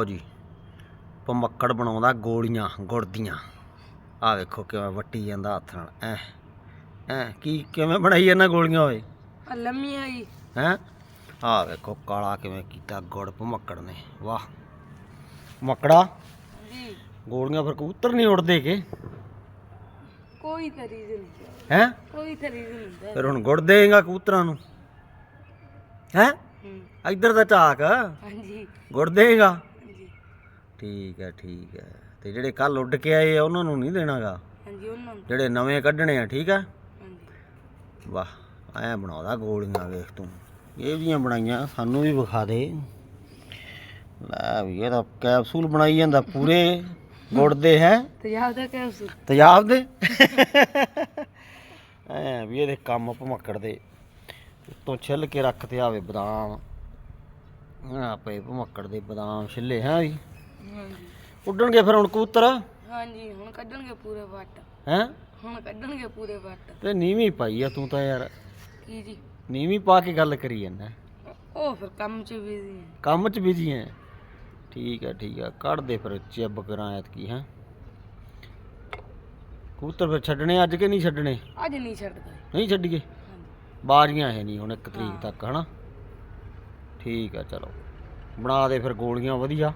ਲਓ ਜੀ ਪਮੱਕੜ ਬਣਾਉਂਦਾ ਗੋਲੀਆਂ ਗੁੜ ਦੀਆਂ ਆ ਵੇਖੋ ਕਿਵੇਂ ਵੱਟੀ ਜਾਂਦਾ ਹੱਥ ਨਾਲ। ਐ ਐ ਕੀ ਕਿਵੇਂ ਬਣਾਈ ਜਾਂਦਾ ਗੋਲੀਆਂ ਓਏ? ਆ ਲੰਮੀਆਂ ਜੀ। ਹੈ? ਆ ਵੇਖੋ ਕਾਲਾ ਕਿਵੇਂ ਕੀਤਾ ਗੁੜ ਪਮੱਕੜ ਨੇ। ਵਾਹ। ਮੱਕੜਾ? ਜੀ। ਗੋਲੀਆਂ ਫਿਰ ਕਬੂਤਰ ਨਹੀਂ ਉੜਦੇ ਕੇ? ਕੋਈ ਤਰੀਜ਼ ਨਹੀਂ। ਹੈ? ਕੋਈ ਤਰੀਜ਼ ਨਹੀਂ ਫਿਰ ਹੁਣ ਗੁੜ ਦੇਗਾ ਕਬੂਤਰਾਂ ਨੂੰ। ਹੈ? ਇੱਧਰ ਦਾ ਝਾਕ। ਹਾਂਜੀ। ਗੁੜ ਦੇਗਾ ਠੀਕ ਹੈ ਠੀਕ ਹੈ। ਤੇ ਜਿਹੜੇ ਕੱਲ ਉੱਡ ਕੇ ਆਏ ਆ ਉਹਨਾਂ ਨੂੰ ਨਹੀਂ ਦੇਣਾਗਾ? ਹਾਂਜੀ ਉਹਨਾਂ ਨੂੰ। ਜਿਹੜੇ ਨਵੇਂ ਕੱਢਣੇ ਆ ਠੀਕ ਆ ਹਾਂਜੀ। ਵਾਹ ਐ ਬਣਾਉਂਦਾ ਗੋਲੀਆਂ ਵੇਖ ਤੂੰ। ਇਹ ਵੀਆਂ ਬਣਾਈਆਂ ਸਾਨੂੰ ਵੀ ਵਿਖਾ ਦੇ। ਲੈ ਵੀ ਇਹ ਤਾਂ ਕੈਪਸੂਲ ਬਣਾਈ ਜਾਂਦਾ ਪੂਰੇ। ਗੁੜ ਦੇ ਹੈ? ਤੇਜ਼ਾਬ ਦਾ ਕੈਪਸੂਲ? ਤੇਜ਼ਾਬ ਦੇ? ਐ ਵੀ ਇਹਦੇ ਕੰਮ ਭਮੱਕੜ ਦੇ। ਉੱਤੋਂ ਛਿੱਲ ਕੇ ਰੱਖ ਤੇ ਆਵੇ ਬਦਾਮ। ਆ ਪਏ ਭਮੱਕੜ ਦੇ ਬਦਾਮ ਛਿੱਲੇ ਹੈ ਵੀ? ਹਾਂਜੀ। ਉੱਡਣਗੇ ਫਿਰ ਹੁਣ ਕਬੂਤਰ? ਹਾਂਜੀ ਹੁਣ ਕੱਢਣਗੇ ਪੂਰੇ ਵੱਟ। ਹੈ? ਹੁਣ ਕੱਢਣਗੇ ਪੂਰੇ ਵੱਟ। ਤੇ ਨੀਵੀਂ ਪਾਈ ਆ ਤੂੰ ਤਾਂ ਯਾਰ। ਕੀ ਜੀ? ਨੀਵੀਂ ਪਾ ਕੇ ਗੱਲ ਕਰੀ ਜਾਂਦਾ। ਉਹ ਫਿਰ ਕੰਮ 'ਚ ਬਿਜ਼ੀ ਹੈ ਕੰਮ 'ਚ ਬਿਜ਼ੀ ਐ ਠੀਕ ਹੈ ਠੀਕ ਹੈ ਕੱਢ ਦੇ ਫਿਰ ਚਿੱਬ ਕਰਾਂ ਐਤਕੀ ਹੈ। ਕਬੂਤਰ ਫਿਰ ਛੱਡਣੇ ਅੱਜ ਕਿ ਨਹੀਂ ਛੱਡਣੇ? ਅੱਜ ਨਹੀਂ ਛੱਡਦਾ। ਨਹੀਂ ਛੱਡੀਏ? ਹਾਂਜੀ। ਬਾਰੀਆਂ ਹੈ ਨਹੀਂ ਹੁਣ ਇੱਕ ਤਰੀਕ ਹਾਂ। ਤੱਕ ਹਨਾ? ਠੀਕ ਆ ਚਲੋ। ਬਣਾ ਦੇ ਫਿਰ ਗੋਲੀਆਂ ਵਧੀਆ।